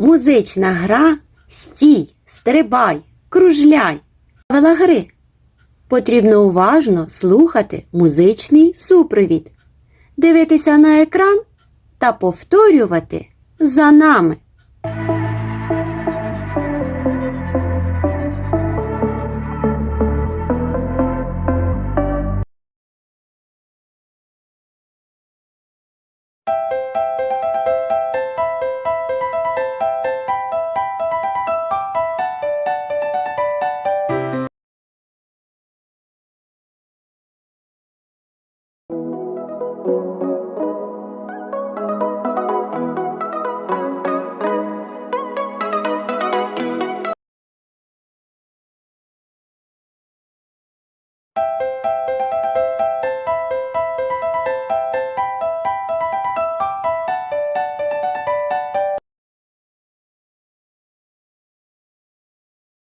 Музична гра стій, стрибай, кружляй. Правила гри. Потрібно уважно слухати музичний супровід, дивитися на екран та повторювати за нами. you you